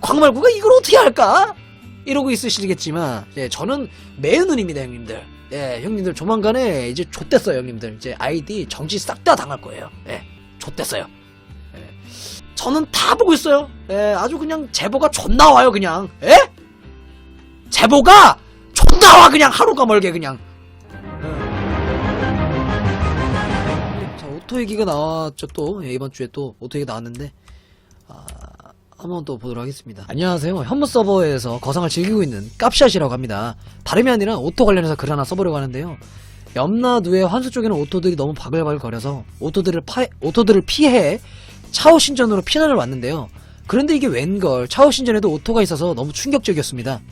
광말구가 이걸 어떻게 할까? 이러고 있으시겠지만 예, 저는 매의 눈입니다 형님들 예, 형님들 조만간에 이제 좆됐어요 형님들 이제 아이디 정지 싹 다 당할 거예요 예, 좆됐어요 예. 저는 다 보고 있어요 예, 아주 그냥 제보가 존나 와요 그냥 예? 제보가 존나 와 그냥 하루가 멀게 그냥 예. 자 오토 얘기가 나왔죠 또 예, 이번 주에 또 오토 얘기 나왔는데 아, 한번 또 보도록 하겠습니다. 안녕하세요. 현무 서버에서 거상을 즐기고 있는 깝샷이라고 합니다. 다름이 아니라 오토 관련해서 글 하나 써보려고 하는데요. 염라두의 환수 쪽에는 오토들이 너무 바글바글 거려서 오토들을 파, 오토들을 피해 차오 신전으로 피난을 왔는데요. 그런데 이게 웬걸 차오 신전에도 오토가 있어서 너무 충격적이었습니다.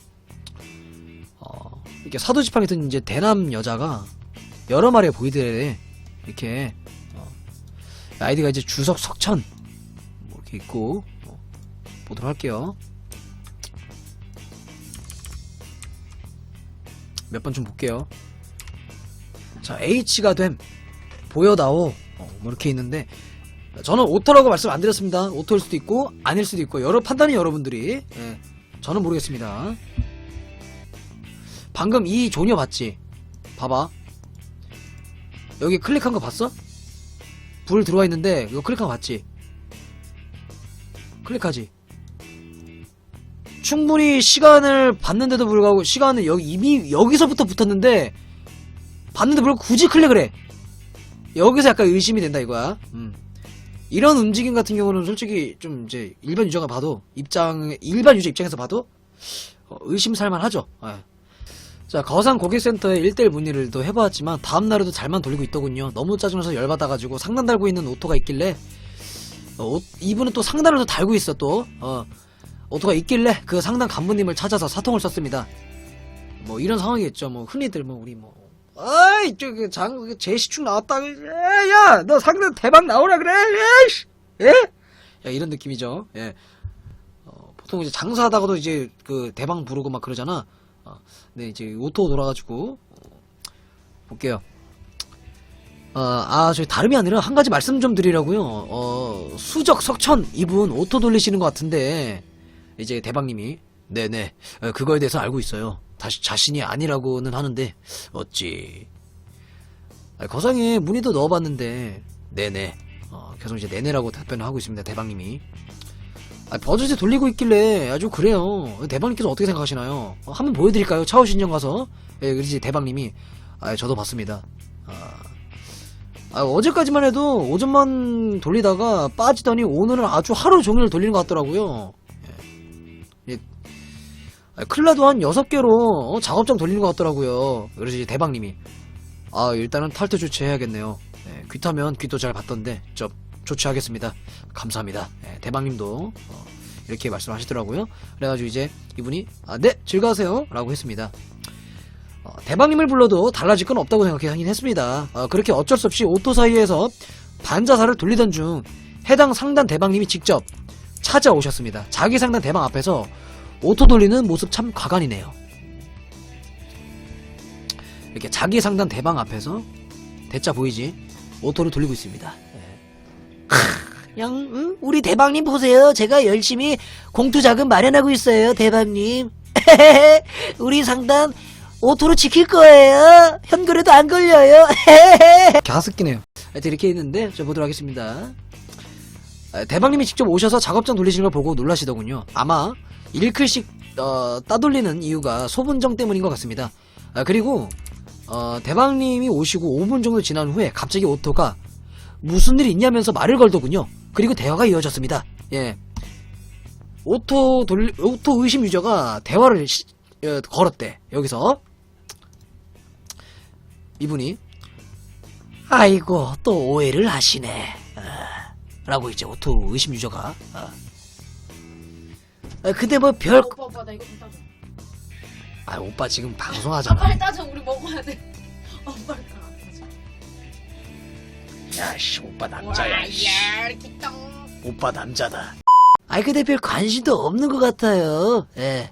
어, 이렇게 사도지팡이 든 이제 대남 여자가 여러 마리의 보이들에 이렇게 어, 아이디가 이제 주석 석천 뭐 이렇게 있고 어, 보도록 할게요. 몇 번 좀 볼게요. 자, H가 됨, 보여다오, 어, 뭐 이렇게 있는데, 저는 오토라고 말씀 안 드렸습니다. 오토일 수도 있고, 아닐 수도 있고, 여러 판단이 여러분들이, 예, 저는 모르겠습니다. 방금 이 조녀 봤지? 봐봐. 여기 클릭한 거 봤어? 불 들어와 있는데, 이거 클릭한 거 봤지? 클릭하지. 충분히 시간을 봤는데도 불구하고 시간은 여기 이미 여기서부터 붙었는데 봤는데 불구하고 굳이 클릭을 해. 여기서 약간 의심이 된다 이거야. 음. 이런 움직임 같은 경우는 솔직히 좀 이제 일반 유저가 봐도 입장 일반 유저 입장에서 봐도 어, 의심살만 하죠. 예. 자 거상 고객센터에 1대1 문의를 또 해봤지만 다음 날에도 잘만 돌리고 있더군요. 너무 짜증나서 열받아가지고 상단 달고 있는 오토가 있길래 어, 오- 이분은 또 상단을 또 달고 있어 또 어, 오토가 있길래 그 상단 간부님을 찾아서 사통을 썼습니다. 뭐 이런 상황이겠죠. 뭐 흔히들 뭐 우리 뭐 아이 저기 장 제시축 나왔다. 야 너 상단 대박 나오라 그래. 에이씨. 예? 야 이런 느낌이죠. 예. 어, 보통 이제 장사하다가도 이제 그 대방 부르고 막 그러잖아. 어, 근데 이제 오토 돌아가지고 어, 볼게요. 어, 아, 저희 다름이 아니라 한 가지 말씀 좀 드리려고요. 어, 수적 석천 이분 오토 돌리시는 것 같은데 이제 대박님이 네네 어, 그거에 대해서 알고 있어요. 다시 자신이 아니라고는 하는데 어찌 아, 거상에 문의도 넣어봤는데 네네 어, 계속 이제 네네라고 답변을 하고 있습니다. 대박님이 아, 버젓에 돌리고 있길래 아주 그래요. 대박님께서 어떻게 생각하시나요? 어, 한번 보여드릴까요? 차오 신전 가서 예, 그러지 대박님이 아, 저도 봤습니다. 아, 아, 어제까지만 해도 오전만 돌리다가 빠지더니 오늘은 아주 하루 종일 돌리는 것 같더라고요. 클라도 한 6개로 어, 작업장 돌리는 것 같더라고요. 이제 대박님이 아 일단은 탈퇴 조치해야겠네요. 예, 귀타면 귀도 잘 봤던데 저 조치하겠습니다. 감사합니다. 예, 대박님도 어, 이렇게 말씀하시더라고요. 그래가지고 이제 이분이 아, 네 즐거우세요 라고 했습니다. 어, 대박님을 불러도 달라질 건 없다고 생각하긴 했습니다. 어, 그렇게 어쩔 수 없이 오토 사이에서 반자사를 돌리던 중 해당 상단 대박님이 직접 찾아오셨습니다. 자기 상단 대박 앞에서 오토 돌리는 모습 참 가관이네요. 이렇게 자기 상단 대방 앞에서 대자 보이지? 오토를 돌리고 있습니다. 그냥 응? 우리 대박님 보세요. 제가 열심히 공투 자금 마련하고 있어요, 대박님. 우리 상단 오토로 지킬 거예요. 현금에도 안 걸려요. 가습기네요. 하여튼 이렇게 했는데 저 보도록 하겠습니다. 아, 대박님이 직접 오셔서 작업장 돌리시는 걸 보고 놀라시더군요. 아마 1클씩 어, 따돌리는 이유가 소분정 때문인 것 같습니다. 아, 그리고 어, 대박님이 오시고 5분 정도 지난 후에 갑자기 오토가 무슨 일이 있냐면서 말을 걸더군요. 그리고 대화가 이어졌습니다. 예. 오토 돌 오토 의심 유저가 대화를 시- 어, 걸었대. 여기서 이분이 아이고 또 오해를 하시네. 아, 라고 이제 오토 의심 유저가 아. 아, 근데 뭐 별 오빠 오빠 나 이거 좀 따줘. 아 오빠 지금 아 방송하잖아. 빨리 따줘 우리 먹어야 돼. 어 빨리 따. 야씨 오빠 남자야. 씨. 와 야 기똥. 오빠 남자다. 아이 근데 별 관심도 없는 것 같아요. 예.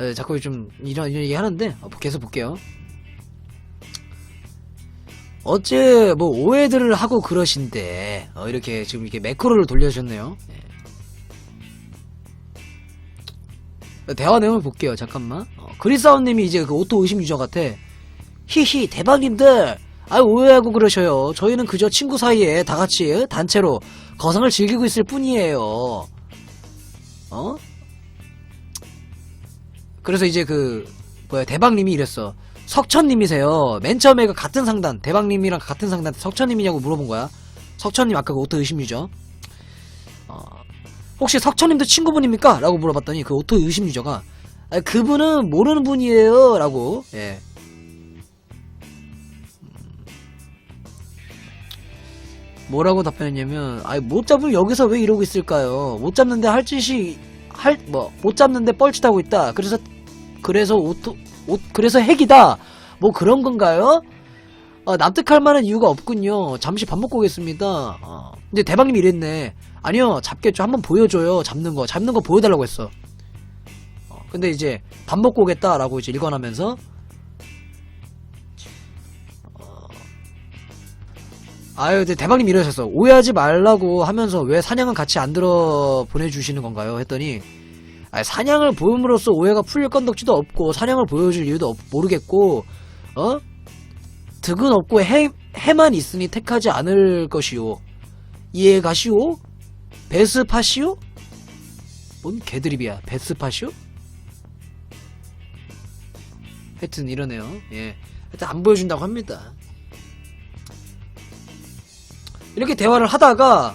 예, 자꾸 좀 이런 이런 얘기 하는데 어, 계속 볼게요. 어째 뭐 오해들을 하고 그러신데 어, 이렇게 지금 이렇게 매크로를 돌려주셨네요. 예. 대화 내용을 볼게요. 잠깐만. 어, 그리사원님이 이제 그 오토 의심 유저 같아. 히히 대박님들. 아 오해하고 그러셔요. 저희는 그저 친구 사이에 다 같이 단체로 거성을 즐기고 있을 뿐이에요. 어? 그래서 이제 그 뭐야 대박님이 이랬어. 석천님이세요. 맨 처음에 그 같은 상단 대박님이랑 같은 상단 석천님이냐고 물어본 거야. 석천님 아까 그 오토 의심 유저. 어, 혹시 석천님도 친구분입니까? 라고 물어봤더니 그 오토 의심 유저가 아, 그분은 모르는 분이에요. 라고 예. 뭐라고 답변했냐면 아이 못 잡으면 여기서 왜 이러고 있을까요? 못 잡는데 할 짓이 할 뭐 못 잡는데 뻘짓하고 있다. 그래서 그래서 오토 오, 그래서 핵이다. 뭐 그런 건가요? 어, 납득할 만한 이유가 없군요. 잠시 밥 먹고 오겠습니다. 어. 근데 대박님이 이랬네. 아니요, 잡겠죠. 한번 보여줘요. 잡는 거. 잡는 거 보여달라고 했어. 어, 근데 이제 밥 먹고 오겠다 라고 이제 일관하면서 어, 아유, 대박님 이러셨어. 오해하지 말라고 하면서 왜 사냥은 같이 안 들어 보내주시는 건가요? 했더니 아니, 사냥을 보임으로써 오해가 풀릴 건덕지도 없고 사냥을 보여줄 이유도 없, 모르겠고 어? 득은 없고 해, 해만 있으니 택하지 않을 것이오. 이해 가시오? 베스파시오? 뭔 개드립이야. 베스파시오? 하여튼 이러네요. 예. 하여튼 안 보여준다고 합니다. 이렇게 대화를 하다가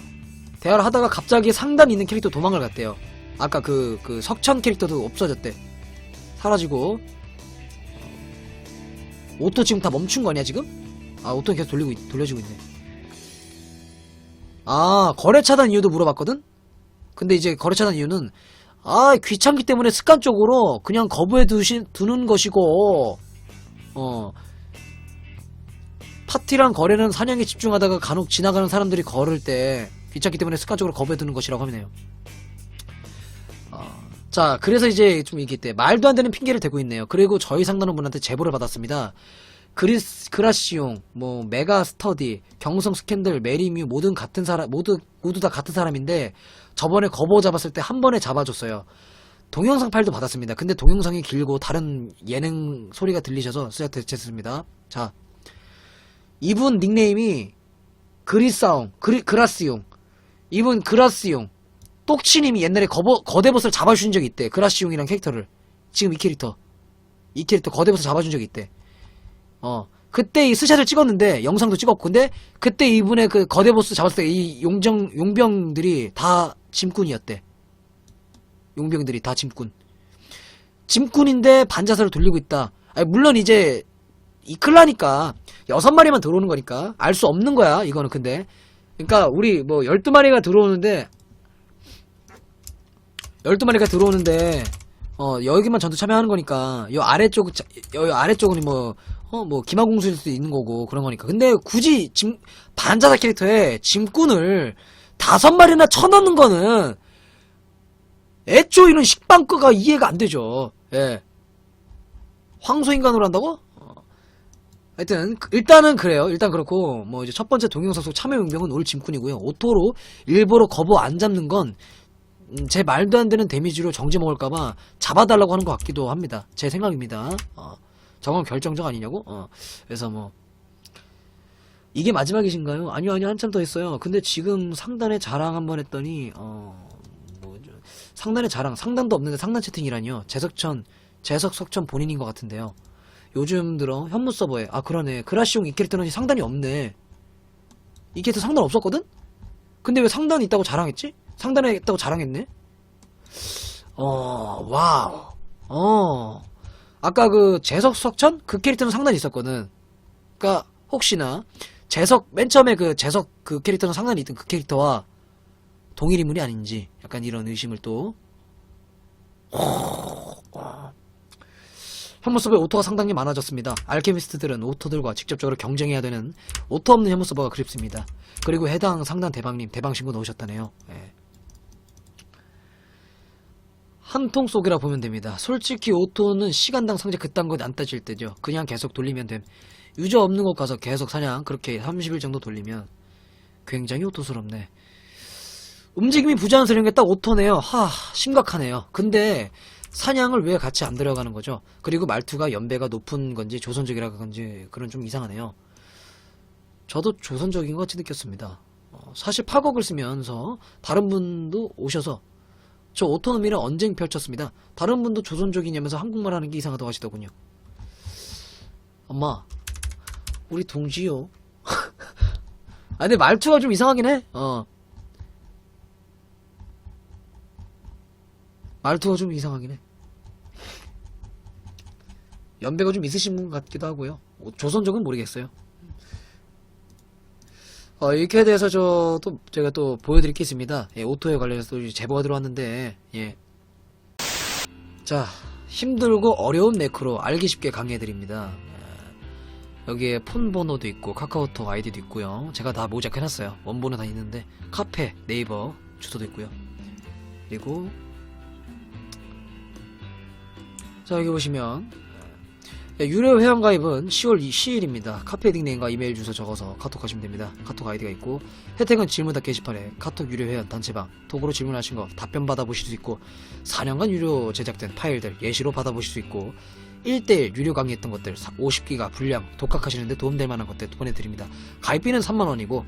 대화를 하다가 갑자기 상단 있는 캐릭터 도망을 갔대요. 아까 그, 그 석천 캐릭터도 없어졌대. 사라지고. 오토 지금 다 멈춘 거 아니야, 지금? 아, 오토 계속 돌리고, 있- 돌려주고 있네. 아, 거래 차단 이유도 물어봤거든? 근데 이제 거래 차단 이유는, 아, 귀찮기 때문에 습관적으로 그냥 거부해 두시, 두는 것이고, 어, 파티랑 거래는 사냥에 집중하다가 간혹 지나가는 사람들이 걸을 때 귀찮기 때문에 습관적으로 거부해 두는 것이라고 하네요. 어, 자, 그래서 이제 좀 이게 때 말도 안 되는 핑계를 대고 있네요. 그리고 저희 상단원 분한테 제보를 받았습니다. 그리스 그라시용, 뭐 메가 스터디, 경성 스캔들, 메리뮤 모든 같은 사람 모두 모두 다 같은 사람인데 저번에 거보 잡았을 때 한 번에 잡아줬어요. 동영상 파일도 받았습니다. 근데 동영상이 길고 다른 예능 소리가 들리셔서 쓰자 대체했습니다. 자, 이분 닉네임이 그리싸움, 그리, 그라스용. 이분 그라스용. 똑치님이 옛날에 거버, 거대보스를 잡아준 적이 있대. 그라시용이란 캐릭터를. 지금 이 캐릭터. 이 캐릭터 거대보스 잡아준 적이 있대. 어. 그때 이 스샷을 찍었는데, 영상도 찍었고, 근데, 그때 이분의 그 거대 보스 잡았을 때 이 용정, 용병들이 다 짐꾼이었대. 용병들이 다 짐꾼. 짐꾼인데 반자세로 돌리고 있다. 아니, 물론 이제, 이 클라니까, 여섯 마리만 들어오는 거니까, 알 수 없는 거야, 이거는 근데. 그러니까, 우리 뭐, 열두 마리가 들어오는데, 12마리가 들어오는데, 어, 여기만 전투 참여하는 거니까, 요 아래쪽, 자- 요 아래쪽은 뭐, 어, 뭐, 기마공수일 수도 있는 거고, 그런 거니까. 근데 굳이 짐, 반자다 캐릭터에 짐꾼을 다섯 마리나 쳐넣는 거는, 애초에 이런 식빵꺼가 이해가 안 되죠. 예. 황소인간으로 한다고? 어. 하여튼, 그- 일단은 그래요. 일단 그렇고, 뭐, 이제 첫 번째 동영상 속 참여 용병은 올 짐꾼이고요. 오토로 일부러 거부 안 잡는 건, 음, 제 말도 안 되는 데미지로 정지 먹을까봐 잡아달라고 하는 것 같기도 합니다. 제 생각입니다. 어, 저건 결정적 아니냐고? 어, 그래서 뭐, 이게 마지막이신가요? 아니요, 아니요, 한참 더 있어요. 근데 지금 상단에 자랑 한번 했더니, 어, 뭐죠? 상단에 자랑, 상단도 없는데 상단 채팅이라니요. 재석천, 재석 석천 본인인 것 같은데요. 요즘 들어 현무 서버에, 아, 그러네. 그라시용 이 캐릭터는 상단이 없네. 이 캐릭터 상단 없었거든? 근데 왜 상단이 있다고 자랑했지? 상단에 있다고 자랑했네? 어, 와우. 어. 아까 그 재석 석천? 그 캐릭터는 상단이 있었거든. 그니까, 혹시나, 재석, 맨 처음에 그 재석 그 캐릭터는 상단이 있던 그 캐릭터와 동일 인물이 아닌지, 약간 이런 의심을 또. 현무 서버에 오토가 상당히 많아졌습니다. 알케미스트들은 오토들과 직접적으로 경쟁해야 되는 오토 없는 현무 서버가 그립습니다. 그리고 해당 상단 대방님 대방 신고 넣으셨다네요. 예. 한 통 속이라 보면 됩니다. 솔직히 오토는 시간당 상자 그딴 건안 따질 때죠. 그냥 계속 돌리면 됨. 유저 없는 곳 가서 계속 사냥 그렇게 30일 정도 돌리면 굉장히 오토스럽네. 움직임이 부자연스러운 게 딱 오토네요. 하 심각하네요. 근데 사냥을 왜 같이 안 들어가는 거죠? 그리고 말투가 연배가 높은 건지 조선적이라 건지 그런 좀 이상하네요. 저도 조선적인 것 같이 느꼈습니다. 어, 사실 파곡을 쓰면서 다른 분도 오셔서 저 오토노미를 언쟁 펼쳤습니다. 다른 분도 조선족이냐면서 한국말 하는 게 이상하다고 하시더군요. 엄마, 우리 동지요. 아, 근데 말투가 좀 이상하긴 해. 어. 말투가 좀 이상하긴 해. 연배가 좀 있으신 분 같기도 하고요. 어, 조선족은 모르겠어요. 어, 이렇게 대해서 저, 또, 제가 또 보여드릴 게 있습니다. 예, 오토에 관련해서 또 제보가 들어왔는데, 예. 자, 힘들고 어려운 매크로 알기 쉽게 강의해드립니다. 예, 여기에 폰 번호도 있고, 카카오톡 아이디도 있고요. 제가 다 모작해놨어요. 원본은 다 있는데, 카페, 네이버 주소도 있고요. 그리고, 자, 여기 보시면, 예, 유료 회원가입은 10월 10일입니다. 카페 닉네임과 이메일 주소 적어서 카톡 하시면 됩니다. 카톡 아이디가 있고 혜택은 질문답 게시판에 카톡 유료 회원 단체방 톡으로 질문하신 거 답변 받아보실 수 있고 4년간 유료 제작된 파일들 예시로 받아보실 수 있고 1대1 유료 강의했던 것들 50기가 분량 독학하시는데 도움될 만한 것들 보내드립니다. 가입비는 3만원이고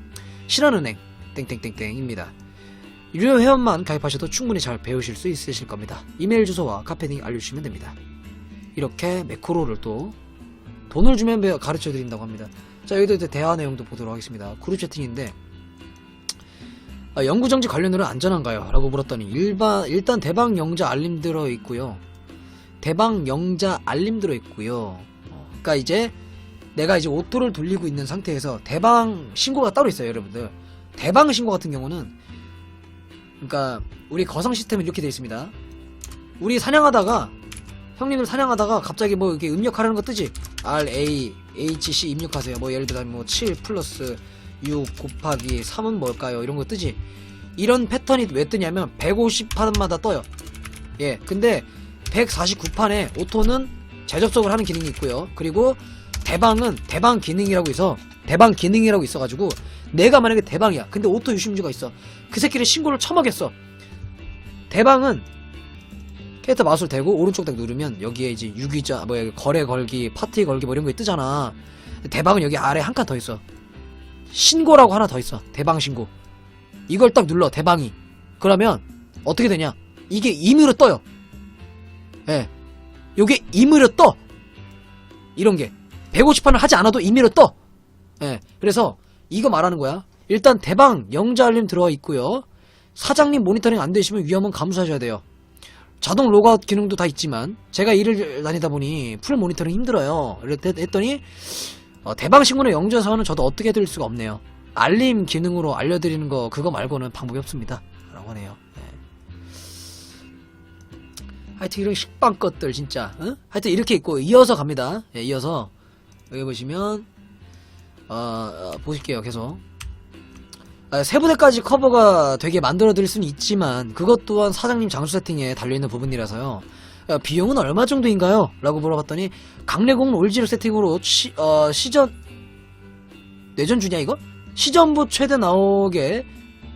신한은행 땡땡땡땡입니다. 유료 회원만 가입하셔도 충분히 잘 배우실 수 있으실 겁니다. 이메일 주소와 카페 링 알려주시면 됩니다. 이렇게 매크로를 또 돈을 주면 배- 가르쳐 드린다고 합니다. 자, 여기도 이제 대화 내용도 보도록 하겠습니다. 그룹 채팅인데, 아, 영구정지 관련으로 안전한가요? 라고 물었더니, 일반, 일단 대방 영자 알림 들어 있고요. 대방 영자 알림 들어 있고요. 어, 그니까 이제, 내가 이제 오토를 돌리고 있는 상태에서 대방 신고가 따로 있어요, 여러분들. 대방 신고 같은 경우는, 그니까, 우리 거성 시스템은 이렇게 되어 있습니다. 우리 사냥하다가, 형님들 사냥하다가 갑자기 뭐 이렇게 입력하라는 거 뜨지? R, A, H, C 입력하세요. 뭐 예를 들어 뭐7 플러스 6 곱하기 3은 뭘까요? 이런 거 뜨지? 이런 패턴이 왜 뜨냐면 150판마다 떠요. 예, 근데 149판에 오토는 재접속을 하는 기능이 있고요. 그리고 대방은 대방 기능이라고 있어. 대방 기능이라고 있어가지고 내가 만약에 대방이야. 근데 오토 유심주가 있어. 그 새끼를 신고를 처먹였어. 대방은 캐릭터 마우스를 대고 오른쪽 딱 누르면 여기에 이제 유기자 뭐 여기 거래 걸기 파티 걸기 뭐 이런 거 뜨잖아. 대방은 여기 아래 한 칸 더 있어. 신고라고 하나 더 있어. 대방 신고. 이걸 딱 눌러 대방이. 그러면 어떻게 되냐? 이게 임의로 떠요. 예. 요게 임의로 떠. 이런 게. 150판을 하지 않아도 임의로 떠. 예, 그래서 이거 말하는 거야. 일단 대방 영자 알림 들어와 있고요. 사장님 모니터링 안 되시면 위험은 감수하셔야 돼요 자동 로그아웃 기능도 다 있지만 제가 일을 다니다 보니 풀 모니터링 힘들어요. 했더니 어, 대방 신고의 영재사원은 저도 어떻게 드릴 수가 없네요. 알림 기능으로 알려드리는 거 그거 말고는 방법이 없습니다. 라고 하네요. 네. 하여튼 이런 식빵 것들 진짜 어? 하여튼 이렇게 있고 이어서 갑니다. 예, 이어서 여기 보시면 어, 어, 보실게요 계속 아, 세 부대까지 커버가 되게 만들어 드릴 수는 있지만 그것 또한 사장님 장수 세팅에 달려있는 부분이라서요. 야, 비용은 얼마 정도인가요? 라고 물어봤더니 강래공 올지로 세팅으로 시, 어, 시전 내전 주냐 이거? 시전부 최대 나오게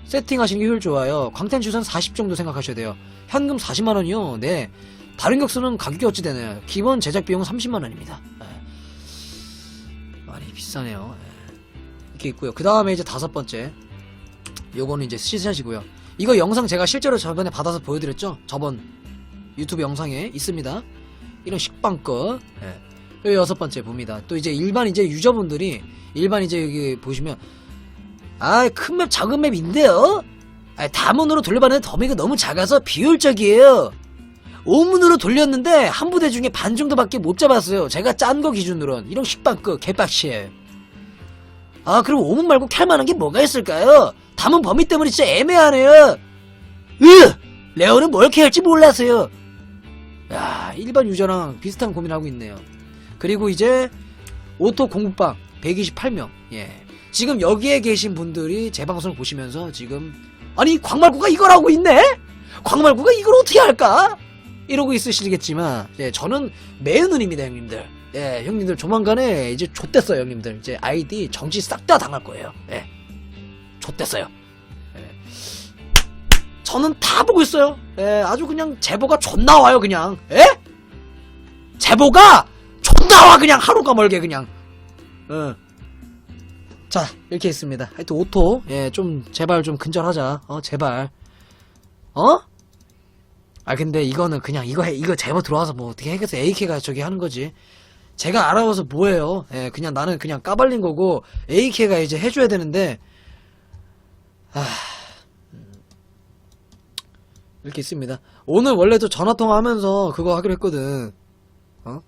세팅하시는 게 효율 좋아요. 광탄 주선 40 정도 생각하셔야 돼요. 현금 40만원이요? 네. 다른 격수는 가격이 어찌 되나요? 기본 제작 비용은 30만원입니다. 많이 비싸네요. 예. 이렇게 있고요. 그 다음에 이제 다섯 번째 요거는 이제 시샷이고요. 이거 영상 제가 실제로 저번에 받아서 보여드렸죠? 저번 유튜브 영상에 있습니다. 이런 식빵 거. 예. 그리고 여섯 번째 봅니다. 또 이제 일반 이제 유저분들이 일반 이제 여기 보시면 아 큰 맵 작은 맵인데요. 아 다문으로 돌려봤는데 더미가 너무 작아서 비효율적이에요. 오문으로 돌렸는데 한 부대 중에 반 정도밖에 못 잡았어요. 제가 짠 거 기준으로는 이런 식빵 거 개빡치에요. 아 그럼 오문 말고 캘만한 게 뭐가 있을까요? 담은 범위 때문에 진짜 애매하네요. 으! 레오는 뭘 캐할지 몰라서요. 야, 일반 유저랑 비슷한 고민하고 있네요. 그리고 이제 오토 공부방 128명. 예. 지금 여기에 계신 분들이 제 방송을 보시면서 지금 아니 광말구가 이걸 하고 있네? 광말구가 이걸 어떻게 할까? 이러고 있으시겠지만 예, 저는 매은은입니다 형님들. 예, 형님들 조만간에 이제 좆됐어요 형님들. 이제 아이디 정지 싹 다 당할 거예요. 예. 좆됐어요. 예. 저는 다 보고 있어요. 예, 아주 그냥 제보가 존나 와요, 그냥. 예? 제보가 존나 와, 그냥 하루가 멀게, 그냥. 어. 자, 이렇게 있습니다. 하여튼 오토, 예, 좀, 제발 좀 근절하자. 어, 제발. 어? 아, 근데 이거는 그냥, 이거 해, 이거 제보 들어와서 뭐 어떻게 해서 AK가 저기 하는 거지. 제가 알아봐서 뭐예요. 예, 그냥 나는 그냥 까발린 거고, AK가 이제 해줘야 되는데, 아, 음. 이렇게 있습니다. 오늘 원래도 전화통화 하면서 그거 하기로 했거든. 어?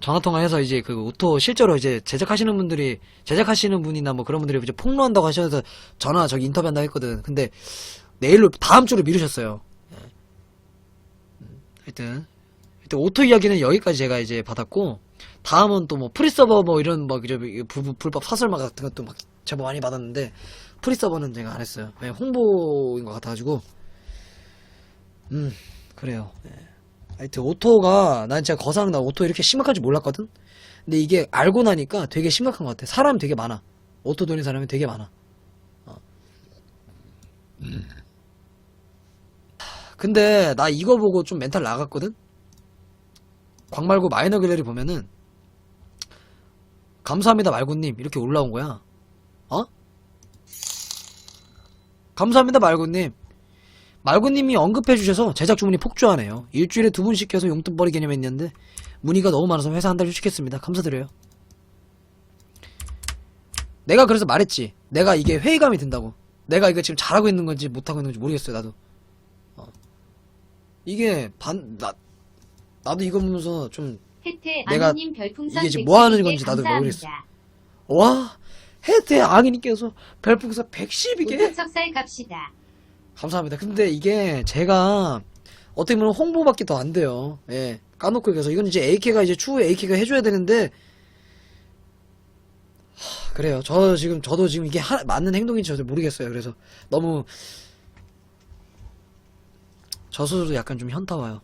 전화통화해서 이제 그 오토 실제로 이제 제작하시는 분들이, 제작하시는 분이나 뭐 그런 분들이 이제 폭로한다고 하셔서 전화 저기 인터뷰한다고 했거든. 근데 내일로, 다음 주로 미루셨어요. 예. 음, 하여튼. 하여튼 오토 이야기는 여기까지 제가 이제 받았고, 다음은 또 뭐 프리서버 뭐 이런 뭐 이제 부- 불법 사설마 같은 것도 막 제보 많이 받았는데 프리 서버는 제가 안 했어요. 홍보인 것 같아가지고 음 그래요. 네. 하여튼 오토가 난 진짜 거상 나 오토 이렇게 심각할 줄 몰랐거든. 근데 이게 알고 나니까 되게 심각한 것 같아. 사람 되게 많아. 오토 돌린 사람이 되게 많아. 어. 근데 나 이거 보고 좀 멘탈 나갔거든. 광 말고 마이너 갤러리 보면은 감사합니다 말고님 이렇게 올라온 거야. 어? 감사합니다 말고님. 말고님이 언급해 주셔서 제작 주문이 폭주하네요. 일주일에 두분 시켜서 용돈벌이 개념 했는데 문의가 너무 많아서 회사 한 달 휴직했습니다. 감사드려요. 내가 그래서 말했지. 내가 이게 회의감이 든다고. 내가 이거 지금 잘하고 있는 건지 못하고 있는 건지 모르겠어요. 나도. 어. 이게 반 나 나도 이거 보면서 좀 내가 이게 지금 뭐 하는 112개 건지 나도 모르겠어. 감 와, 혜태 악인님께서 별풍선 112개? 우뚝석살 갑시다. 감사합니다. 근데 이게 제가 어떻게 보면 홍보밖에 더 안 돼요. 예. 까놓고 얘기해서 이건 이제 AK가 이제 추후에 AK가 해줘야 되는데 하, 그래요. 저 지금 저도 지금 이게 하- 맞는 행동인지 저도 모르겠어요. 그래서 너무 저 스스로 약간 좀 현타 와요.